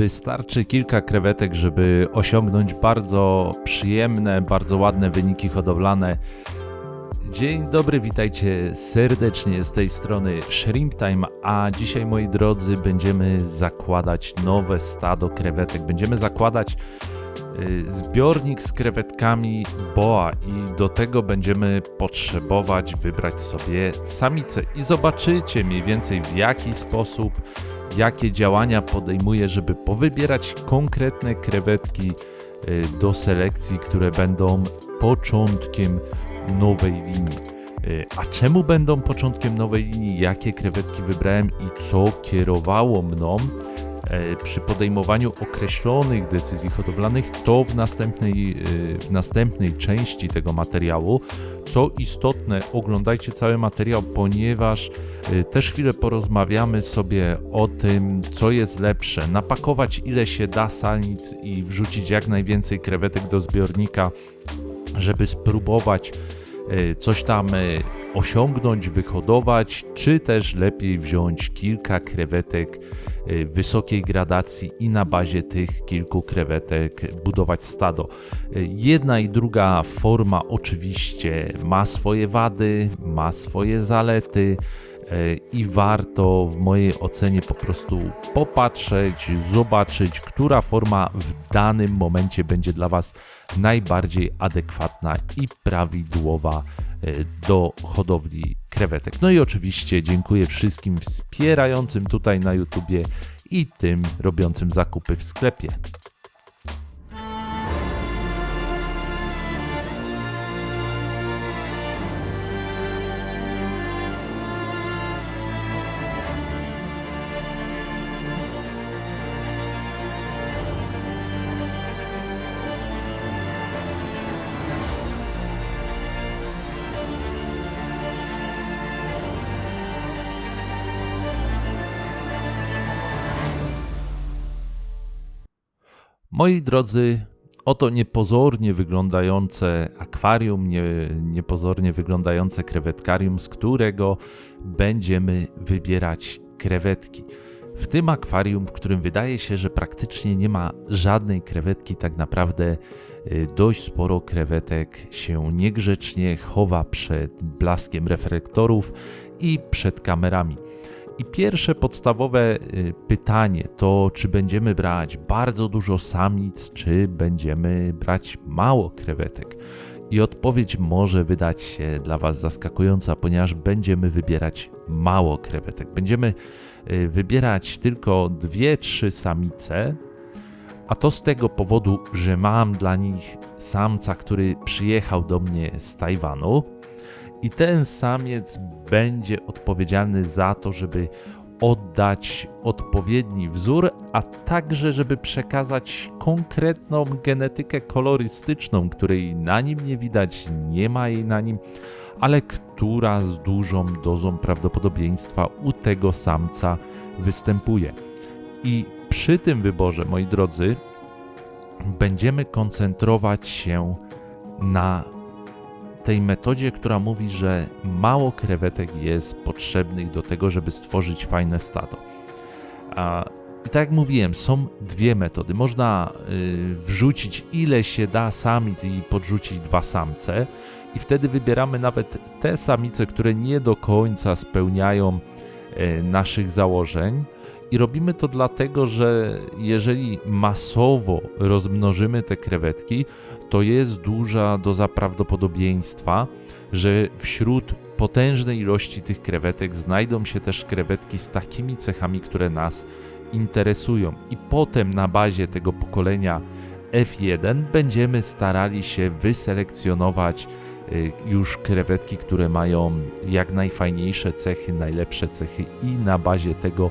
Wystarczy kilka krewetek, żeby osiągnąć bardzo przyjemne, bardzo ładne wyniki hodowlane. Dzień dobry, witajcie serdecznie z tej strony Shrimp Time, a dzisiaj moi drodzy będziemy zakładać nowe stado krewetek. Będziemy zakładać y, zbiornik z krewetkami boa i do tego będziemy potrzebować wybrać sobie samicę i zobaczycie mniej więcej w jaki sposób jakie działania podejmuję, żeby powybierać konkretne krewetki y, do selekcji, które będą początkiem nowej linii. Y, a czemu będą początkiem nowej linii? Jakie krewetki wybrałem i co kierowało mną przy podejmowaniu określonych decyzji hodowlanych, to w następnej, y, w następnej części tego materiału. Co istotne, oglądajcie cały materiał, ponieważ y, też chwilę porozmawiamy sobie o tym, co jest lepsze. Napakować ile się da sanic i wrzucić jak najwięcej krewetek do zbiornika, żeby spróbować coś tam osiągnąć, wyhodować, czy też lepiej wziąć kilka krewetek wysokiej gradacji i na bazie tych kilku krewetek budować stado. Jedna i druga forma oczywiście ma swoje wady, ma swoje zalety i warto w mojej ocenie po prostu popatrzeć, zobaczyć, która forma w danym momencie będzie dla Was najbardziej adekwatna i prawidłowa do hodowli krewetek. No i oczywiście dziękuję wszystkim wspierającym tutaj na YouTubie i tym robiącym zakupy w sklepie. Moi drodzy, oto niepozornie wyglądające akwarium, nie, niepozornie wyglądające krewetkarium, z którego będziemy wybierać krewetki. W tym akwarium, w którym wydaje się, że praktycznie nie ma żadnej krewetki, tak naprawdę y, dość sporo krewetek się niegrzecznie chowa przed blaskiem reflektorów i przed kamerami. I pierwsze podstawowe y, pytanie to, czy będziemy brać bardzo dużo samic, czy będziemy brać mało krewetek. I odpowiedź może wydać się dla Was zaskakująca, ponieważ będziemy wybierać mało krewetek. Będziemy y, wybierać tylko dwie, trzy samice, a to z tego powodu, że mam dla nich samca, który przyjechał do mnie z Tajwanu i ten samiec będzie odpowiedzialny za to, żeby oddać odpowiedni wzór, a także żeby przekazać konkretną genetykę kolorystyczną, której na nim nie widać, nie ma jej na nim, ale która z dużą dozą prawdopodobieństwa u tego samca występuje. I przy tym wyborze, moi drodzy, będziemy koncentrować się na tej metodzie, która mówi, że mało krewetek jest potrzebnych do tego, żeby stworzyć fajne stado. A, I tak jak mówiłem, są dwie metody. Można y, wrzucić ile się da samic i podrzucić dwa samce, i wtedy wybieramy nawet te samice, które nie do końca spełniają y, naszych założeń. I robimy to dlatego, że jeżeli masowo rozmnożymy te krewetki, to jest duża doza prawdopodobieństwa, że wśród potężnej ilości tych krewetek znajdą się też krewetki z takimi cechami, które nas interesują. I potem na bazie tego pokolenia F1 będziemy starali się wyselekcjonować y, już krewetki, które mają jak najfajniejsze cechy, najlepsze cechy i na bazie tego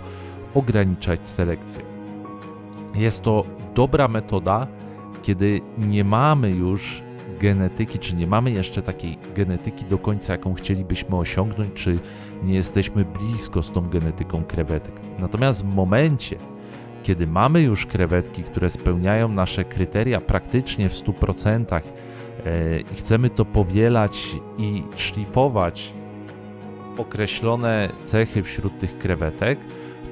ograniczać selekcję. Jest to dobra metoda, kiedy nie mamy już genetyki, czy nie mamy jeszcze takiej genetyki do końca, jaką chcielibyśmy osiągnąć, czy nie jesteśmy blisko z tą genetyką krewetek. Natomiast w momencie, kiedy mamy już krewetki, które spełniają nasze kryteria praktycznie w 100% e, i chcemy to powielać i szlifować określone cechy wśród tych krewetek,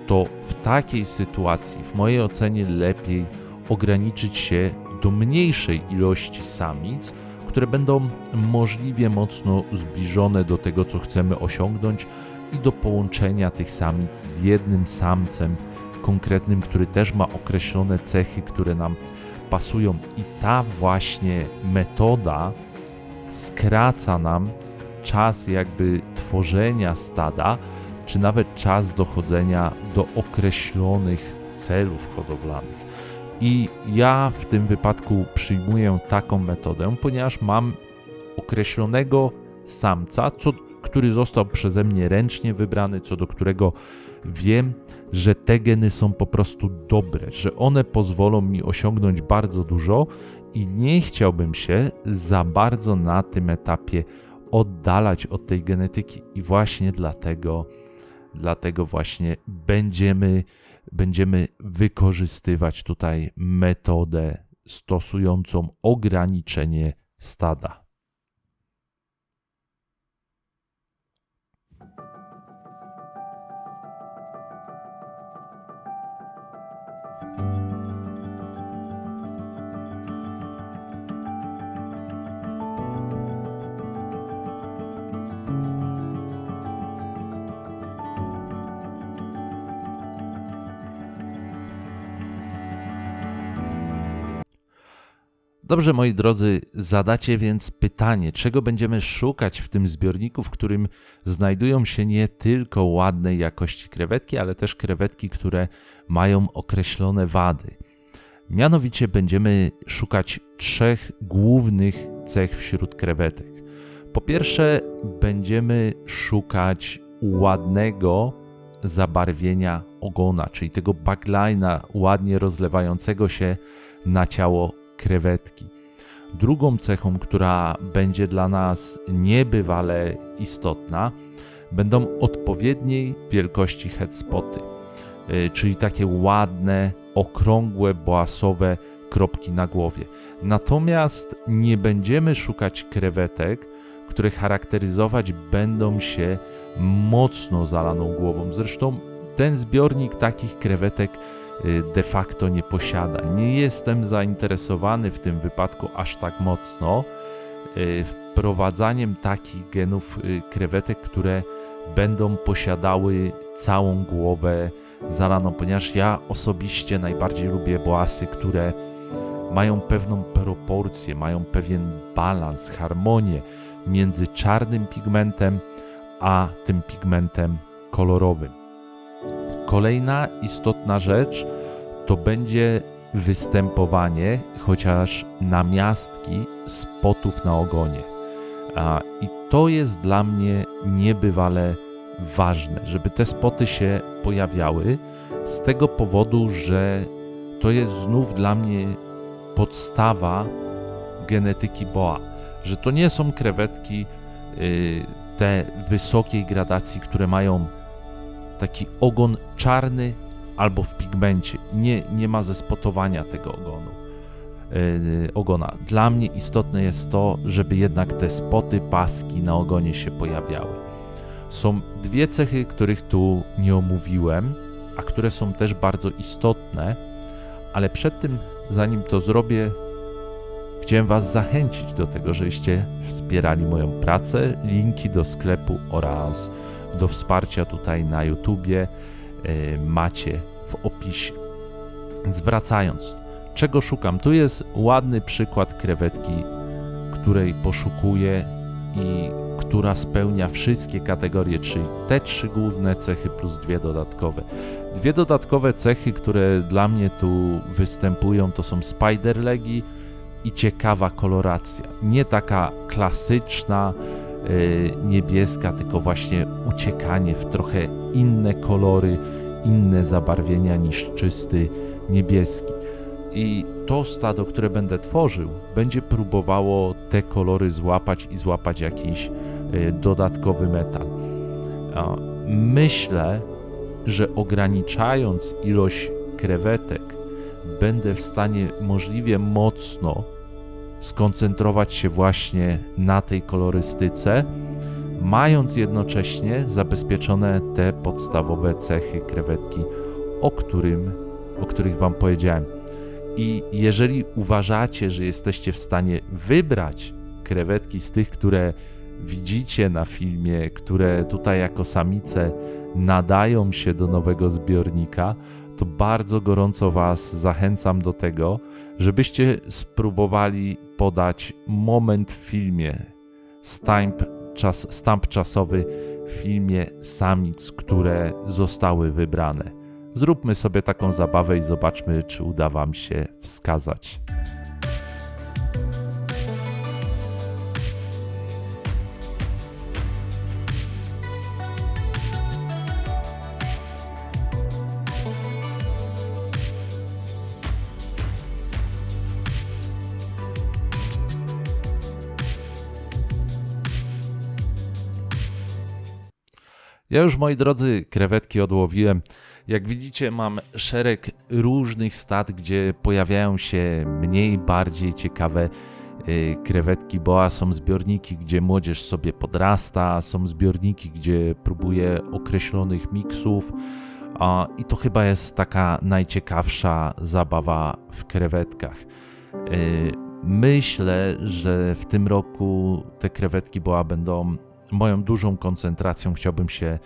to w takiej sytuacji, w mojej ocenie, lepiej ograniczyć się do mniejszej ilości samic, które będą możliwie mocno zbliżone do tego, co chcemy osiągnąć, i do połączenia tych samic z jednym samcem konkretnym, który też ma określone cechy, które nam pasują. I ta właśnie metoda skraca nam czas jakby tworzenia stada, czy nawet czas dochodzenia do określonych celów hodowlanych. I ja w tym wypadku przyjmuję taką metodę, ponieważ mam określonego samca, co, który został przeze mnie ręcznie wybrany, co do którego wiem, że te geny są po prostu dobre, że one pozwolą mi osiągnąć bardzo dużo i nie chciałbym się za bardzo na tym etapie oddalać od tej genetyki i właśnie dlatego dlatego właśnie będziemy będziemy wykorzystywać tutaj metodę stosującą ograniczenie stada. Dobrze, moi drodzy, zadacie więc pytanie, czego będziemy szukać w tym zbiorniku, w którym znajdują się nie tylko ładnej jakości krewetki, ale też krewetki, które mają określone wady. Mianowicie będziemy szukać trzech głównych cech wśród krewetek. Po pierwsze, będziemy szukać ładnego zabarwienia ogona, czyli tego backline'a ładnie rozlewającego się na ciało krewetki. Drugą cechą, która będzie dla nas niebywale istotna, będą odpowiedniej wielkości headspoty, y, czyli takie ładne, okrągłe, boasowe kropki na głowie. Natomiast nie będziemy szukać krewetek, które charakteryzować będą się mocno zalaną głową. Zresztą ten zbiornik takich krewetek de facto nie posiada. Nie jestem zainteresowany w tym wypadku aż tak mocno y, wprowadzaniem takich genów y, krewetek, które będą posiadały całą głowę zalaną, ponieważ ja osobiście najbardziej lubię boasy, które mają pewną proporcję, mają pewien balans, harmonię między czarnym pigmentem a tym pigmentem kolorowym. Kolejna istotna rzecz to będzie występowanie chociaż namiastki spotów na ogonie. I to jest dla mnie niebywale ważne, żeby te spoty się pojawiały, z tego powodu, że to jest znów dla mnie podstawa genetyki boa, że to nie są krewetki y, te wysokiej gradacji, które mają taki ogon czarny albo w pigmencie. Nie, nie ma zespotowania tego ogonu. Yy, ogona. Dla mnie istotne jest to, żeby jednak te spoty, paski na ogonie się pojawiały. Są dwie cechy, których tu nie omówiłem, a które są też bardzo istotne, ale przed tym, zanim to zrobię, chciałem Was zachęcić do tego, żebyście wspierali moją pracę. Linki do sklepu oraz do wsparcia tutaj na YouTubie e, macie w opisie. Więc wracając, czego szukam? Tu jest ładny przykład krewetki, której poszukuję i która spełnia wszystkie kategorie, czyli te trzy główne cechy plus dwie dodatkowe. Dwie dodatkowe cechy, które dla mnie tu występują, to są spider legi i ciekawa koloracja. Nie taka klasyczna, niebieska, tylko właśnie uciekanie w trochę inne kolory, inne zabarwienia niż czysty niebieski. I to stado, które będę tworzył, będzie próbowało te kolory złapać i złapać jakiś y, dodatkowy metal. Myślę, że ograniczając ilość krewetek, będę w stanie możliwie mocno skoncentrować się właśnie na tej kolorystyce, mając jednocześnie zabezpieczone te podstawowe cechy krewetki o, którym, o których Wam powiedziałem. I jeżeli uważacie, że jesteście w stanie wybrać krewetki z tych, które widzicie na filmie, które tutaj jako samice nadają się do nowego zbiornika, to bardzo gorąco Was zachęcam do tego, żebyście spróbowali podać moment w filmie, stamp, czas, stamp czasowy w filmie samic, które zostały wybrane. Zróbmy sobie taką zabawę i zobaczmy, czy uda Wam się wskazać. Ja już, moi drodzy, krewetki odłowiłem. Jak widzicie, mam szereg różnych stad, gdzie pojawiają się mniej, bardziej ciekawe y, krewetki boa. Są zbiorniki, gdzie młodzież sobie podrasta, są zbiorniki, gdzie próbuje określonych miksów. I to chyba jest taka najciekawsza zabawa w krewetkach. Y, myślę, że w tym roku te krewetki boa będą moją dużą koncentracją chciałbym się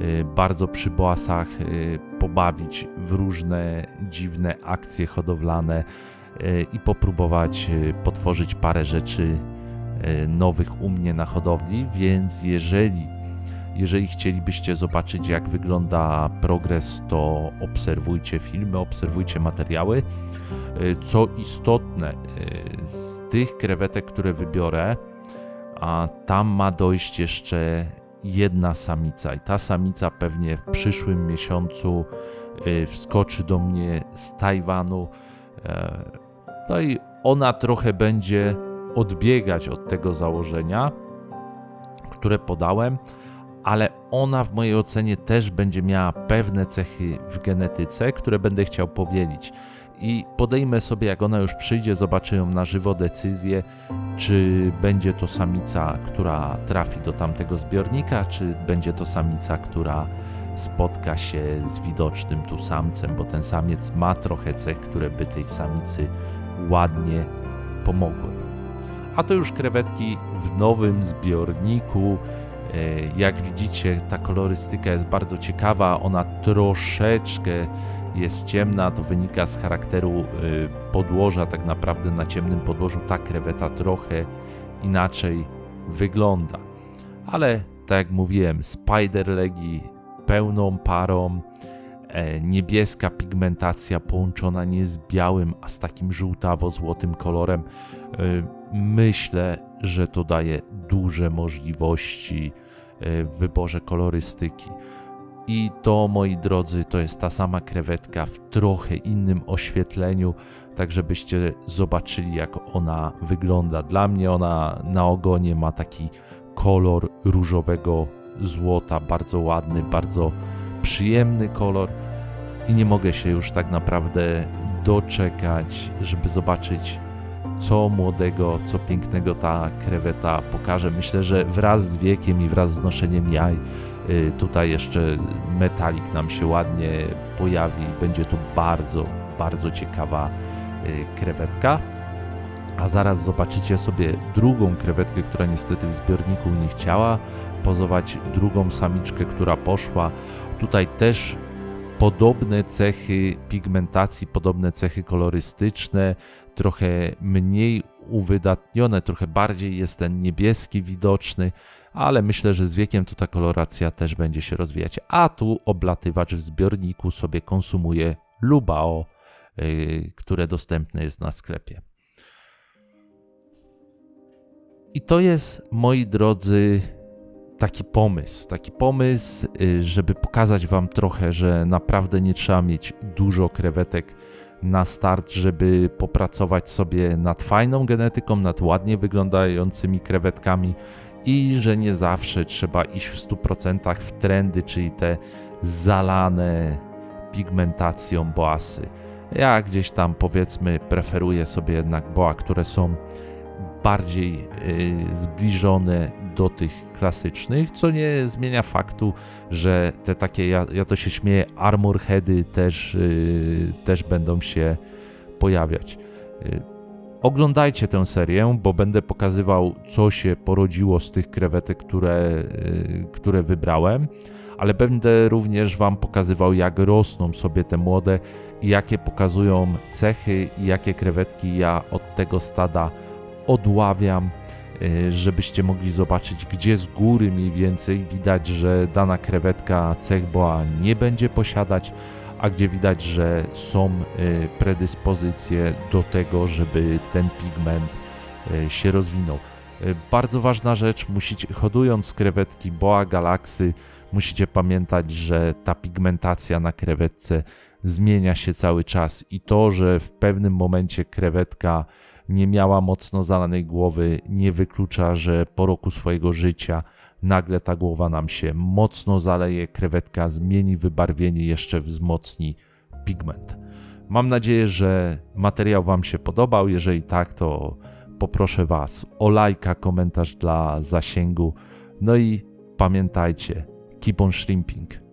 y, bardzo przy boasach y, pobawić w różne dziwne akcje hodowlane y, i popróbować potworzyć parę rzeczy nowych u mnie na hodowli, więc jeżeli jeżeli chcielibyście zobaczyć, jak wygląda progres, to obserwujcie filmy, obserwujcie materiały. Co istotne, z tych krewetek, które wybiorę, a tam ma dojść jeszcze jedna samica i ta samica pewnie w przyszłym miesiącu y, wskoczy do mnie z Tajwanu. E, no i ona trochę będzie odbiegać od tego założenia, które podałem, ale ona w mojej ocenie też będzie miała pewne cechy w genetyce, które będę chciał powielić i podejmę sobie, jak ona już przyjdzie, zobaczę ją na żywo decyzję, czy będzie to samica, która trafi do tamtego zbiornika, czy będzie to samica, która spotka się z widocznym tu samcem, bo ten samiec ma trochę cech, które by tej samicy ładnie pomogły. A to już krewetki w nowym zbiorniku. E, jak widzicie, ta kolorystyka jest bardzo ciekawa. Ona troszeczkę jest ciemna, to wynika z charakteru y, podłoża. Tak naprawdę na ciemnym podłożu ta kreweta trochę inaczej wygląda. Ale tak jak mówiłem, spider legi pełną parą, e, niebieska pigmentacja połączona nie z białym, a z takim żółtawo-złotym kolorem. E, myślę, że to daje duże możliwości e, w wyborze kolorystyki. I to, moi drodzy, to jest ta sama krewetka w trochę innym oświetleniu, tak żebyście zobaczyli, jak ona wygląda. Dla mnie ona na ogonie ma taki kolor różowego złota, bardzo ładny, bardzo przyjemny kolor. I nie mogę się już tak naprawdę doczekać, żeby zobaczyć, co młodego, co pięknego ta kreweta pokaże. Myślę, że wraz z wiekiem i wraz z noszeniem jaj tutaj jeszcze metalik nam się ładnie pojawi. Będzie to bardzo, bardzo ciekawa y, krewetka. A zaraz zobaczycie sobie drugą krewetkę, która niestety w zbiorniku nie chciała pozować, drugą samiczkę, która poszła. Tutaj też podobne cechy pigmentacji, podobne cechy kolorystyczne, trochę mniej uwydatnione, trochę bardziej jest ten niebieski widoczny, ale myślę, że z wiekiem to ta koloracja też będzie się rozwijać. A tu oblatywacz w zbiorniku sobie konsumuje Lubao, yy, które dostępne jest na sklepie. I to jest, moi drodzy, taki pomysł, taki pomysł, yy, żeby pokazać Wam trochę, że naprawdę nie trzeba mieć dużo krewetek na start, żeby popracować sobie nad fajną genetyką, nad ładnie wyglądającymi krewetkami i że nie zawsze trzeba iść w 100% w trendy, czyli te zalane pigmentacją boasy. Ja gdzieś tam powiedzmy preferuję sobie jednak boa, które są bardziej yy, zbliżone do tych klasycznych, co nie zmienia faktu, że te takie, ja, ja to się śmieję, armor heady też, yy, też będą się pojawiać. Yy, oglądajcie tę serię, bo będę pokazywał, co się porodziło z tych krewetek, które, yy, które wybrałem, ale będę również Wam pokazywał, jak rosną sobie te młode i jakie pokazują cechy i jakie krewetki ja od tego stada odławiam Y, żebyście mogli zobaczyć, gdzie z góry mniej więcej widać, że dana krewetka cech boa nie będzie posiadać, a gdzie widać, że są y, predyspozycje do tego, żeby ten pigment y, się rozwinął. Bardzo ważna rzecz, musicie, hodując krewetki boa galaksy, musicie pamiętać, że ta pigmentacja na krewetce zmienia się cały czas i to, że w pewnym momencie krewetka nie miała mocno zalanej głowy, nie wyklucza, że po roku swojego życia nagle ta głowa nam się mocno zaleje, krewetka zmieni wybarwienie, jeszcze wzmocni pigment. Mam nadzieję, że materiał Wam się podobał. Jeżeli tak, to poproszę Was o lajka, komentarz dla zasięgu. No i pamiętajcie, keep on shrimping.